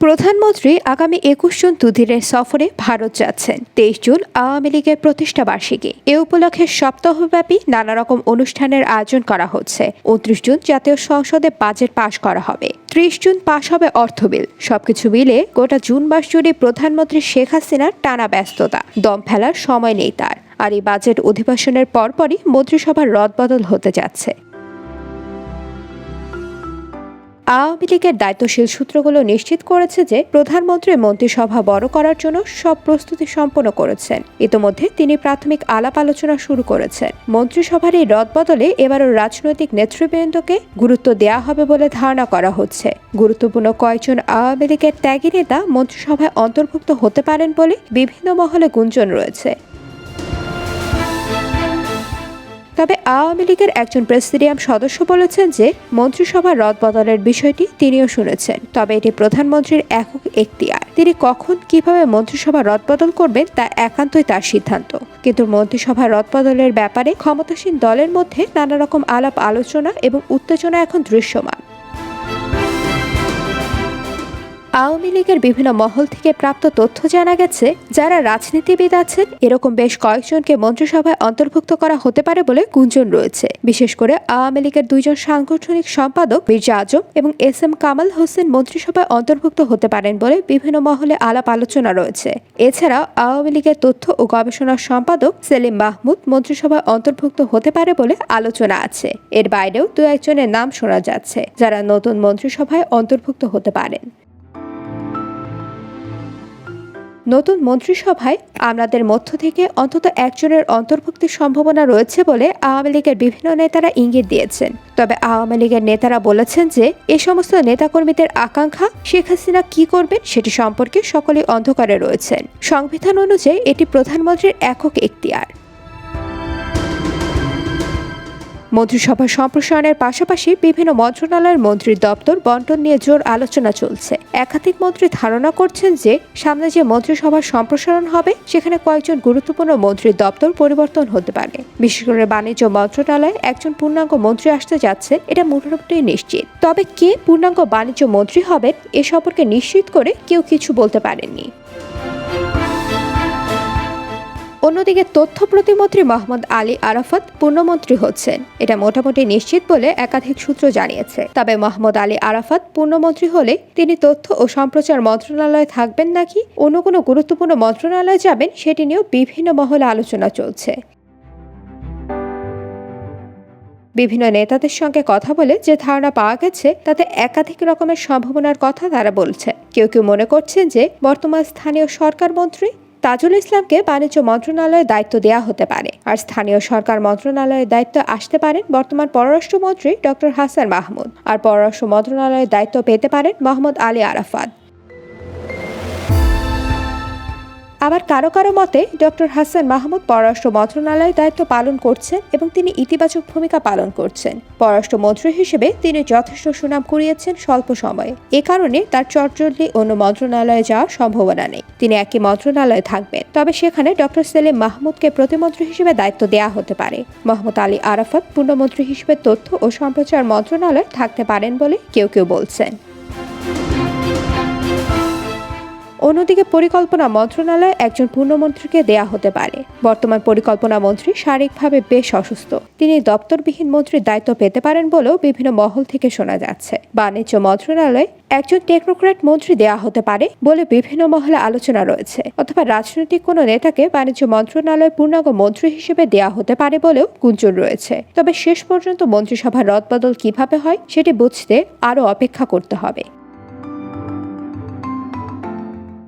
প্রধানমন্ত্রী আগামী একুশ জুন দুদিনের সফরে ভারত যাচ্ছেন। তেইশ জুন আওয়ামী লীগের প্রতিষ্ঠা বার্ষিকী। এ উপলক্ষে সপ্তাহব্যাপী নানা রকম অনুষ্ঠানের আয়োজন করা হচ্ছে। উনত্রিশ জুন জাতীয় সংসদে বাজেট পাশ করা হবে। ত্রিশ জুন পাশ হবে অর্থ বিল। সবকিছু মিলে গোটা জুন মাস জুড়ে প্রধানমন্ত্রী শেখ হাসিনার টানা ব্যস্ততা। দম ফেলার সময় নেই তার। আর এই বাজেট অধিবেশনের পরপরই মন্ত্রিসভার রদবদল হতে যাচ্ছে। আওয়ামী লীগের দায়িত্বশীল সূত্রগুলো নিশ্চিত করেছে যে প্রধানমন্ত্রী মন্ত্রিসভা বড় করার জন্য সব প্রস্তুতি সম্পন্ন করেছেন। ইতোমধ্যে তিনি প্রাথমিক আলাপ আলোচনা শুরু করেছেন। মন্ত্রিসভার এই রদবদলে এবারও রাজনৈতিক নেতৃবৃন্দকে গুরুত্ব দেওয়া হবে বলে ধারণা করা হচ্ছে। গুরুত্বপূর্ণ কয়েকজন আওয়ামী লীগের ত্যাগী নেতা মন্ত্রিসভায় অন্তর্ভুক্ত হতে পারেন বলে বিভিন্ন মহলে গুঞ্জন রয়েছে। তবে আওয়ামী লীগের একজন প্রেসিডিয়াম সদস্য বলেছেন যে, মন্ত্রিসভার রদবদলের বিষয়টি তিনিও শুনেছেন। তবে এটি প্রধানমন্ত্রীর একক এখতিয়ার। তিনি কখন কীভাবে মন্ত্রিসভা রদ বদল করবেন তা একান্তই তার সিদ্ধান্ত। কিন্তু মন্ত্রিসভা রদ বদলের ব্যাপারে ক্ষমতাসীন দলের মধ্যে নানা রকম আলাপ আলোচনা এবং উত্তেজনা এখন দৃশ্যমান। আওয়ামী লীগের বিভিন্ন মহল থেকে প্রাপ্ত তথ্য জানা গেছে, যারা রাজনীতিবিদ আছেন, এরকম বেশ কয়েকজনকে মন্ত্রিসভায় অন্তর্ভুক্ত করা হতে পারে বলে গুঞ্জন রয়েছে। বিশেষ করে আওয়ামী লীগের দুইজন সাংগঠনিক সম্পাদক মির্জা আজম এবং এস এম কামাল হোসেন মন্ত্রিসভায় অন্তর্ভুক্ত হতে পারেন বলে বিভিন্ন মহলে আলাপ আলোচনা রয়েছে। এছাড়াও আওয়ামী লীগের তথ্য ও গবেষণা সম্পাদক সেলিম মাহমুদ মন্ত্রিসভায় অন্তর্ভুক্ত হতে পারে বলে আলোচনা আছে। এর বাইরেও দু একজনের নাম শোনা যাচ্ছে, যারা নতুন মন্ত্রিসভায় অন্তর্ভুক্ত হতে পারেন। নতুন মন্ত্রিসভায় আমাদের মধ্য থেকে অন্তত একজনের অন্তর্ভুক্তির সম্ভাবনা রয়েছে বলে আওয়ামী লীগের বিভিন্ন নেতারা ইঙ্গিত দিয়েছেন। তবে আওয়ামী লীগের নেতারা বলেছেন যে, এ সমস্ত নেতাকর্মীদের আকাঙ্ক্ষা, শেখ হাসিনা কি করবেন সেটি সম্পর্কে সকলেই অন্ধকারে রয়েছেন। সংবিধান অনুযায়ী এটি প্রধানমন্ত্রীর একক এখতিয়ার মন্ত্রিসভা সম্প্রসারণের পাশাপাশি বিভিন্ন মন্ত্রণালয়ের মন্ত্রীর দপ্তর বন্টন নিয়ে জোর আলোচনা চলছে। একাধিক মন্ত্রী ধারণা করছেন যে, সামনে যে মন্ত্রিসভার সম্প্রসারণ হবে, সেখানে কয়েকজন গুরুত্বপূর্ণ মন্ত্রীর দপ্তর পরিবর্তন হতে পারে। বিশেষ করে বাণিজ্য মন্ত্রণালয়ে একজন পূর্ণাঙ্গ মন্ত্রী আসতে যাচ্ছে, এটা মোটামুটি নিশ্চিত। তবে কে পূর্ণাঙ্গ বাণিজ্য মন্ত্রী হবেন, এ সম্পর্কে নিশ্চিত করে কেউ কিছু বলতে পারেননি। অন্যদিকে তথ্য প্রতিমন্ত্রী মোহাম্মদ আলী আরাফাত পূর্ণমন্ত্রী হচ্ছেন। এটা মোটামুটি নিশ্চিত বলে একাধিক সূত্র জানিয়েছে। তবে মোহাম্মদ আলী আরাফাত পূর্ণমন্ত্রী হলে তিনি তথ্য ও সম্প্রচার মন্ত্রণালয়ে থাকবেন নাকি অন্য কোনো গুরুত্বপূর্ণ মন্ত্রণালয়ে যাবেন সেটি নিয়েও বিভিন্ন মহলে আলোচনা চলছে। বিভিন্ন নেতাদের সঙ্গে কথা বলে যে ধারণা পাওয়া গেছে, তাতে একাধিক রকমের সম্ভাবনার কথা তারা বলছে কেউ কেউ মনে করছেন যে বর্তমান স্থানীয় সরকার মন্ত্রী তাজুল ইসলামকে বাণিজ্য মন্ত্রণালয়ের দায়িত্ব দেওয়া হতে পারে। আর স্থানীয় সরকার মন্ত্রণালয়ের দায়িত্ব আসতে পারেন বর্তমান পররাষ্ট্রমন্ত্রী ডক্টর হাসান মাহমুদ। আর পররাষ্ট্র মন্ত্রণালয়ের দায়িত্ব পেতে পারেন মোহাম্মদ আলী আরাফাত। আবার কারও কারও মতে, ডক্টর হাসান মাহমুদ পররাষ্ট্র মন্ত্রণালয়ের দায়িত্ব পালন করছেন এবং তিনি ইতিবাচক ভূমিকা পালন করছেন। পররাষ্ট্রমন্ত্রী হিসেবে তিনি যথেষ্ট সুনাম কুড়িয়েছেন স্বল্প সময়ে। এ কারণে তার চটজলদি অন্য মন্ত্রণালয়ে যাওয়ার সম্ভাবনা নেই। তিনি একই মন্ত্রণালয়ে থাকবেন। তবে সেখানে ডক্টর সেলিম মাহমুদকে প্রতিমন্ত্রী হিসেবে দায়িত্ব দেওয়া হতে পারে। মোহাম্মদ আলী আরাফাত পূর্ণমন্ত্রী হিসেবে তথ্য ও সম্প্রচার মন্ত্রণালয়ে থাকতে পারেন বলে কেউ কেউ বলছেন। অন্যদিকে পরিকল্পনা মন্ত্রণালয়ে একজন পূর্ণমন্ত্রীকে দেয়া হতে পারে। বর্তমান পরিকল্পনা মন্ত্রী শারীরিকভাবে বেশ অসুস্থ। তিনি দপ্তরবিহীন মন্ত্রীর দায়িত্ব পেতে পারেন বলেও বিভিন্ন মহল থেকে শোনা যাচ্ছে। বাণিজ্য মন্ত্রণালয়ে একজন টেকনোক্র্যাট মন্ত্রী দেয়া হতে পারে বলে বিভিন্ন মহলে আলোচনা রয়েছে। অথবা রাজনৈতিক কোনো নেতাকে বাণিজ্য মন্ত্রণালয়ে পূর্ণাঙ্গ মন্ত্রী হিসেবে দেয়া হতে পারে বলেও গুঞ্জন রয়েছে। তবে শেষ পর্যন্ত মন্ত্রিসভার রদবদল কীভাবে হয়, সেটি বুঝতে আরও অপেক্ষা করতে হবে।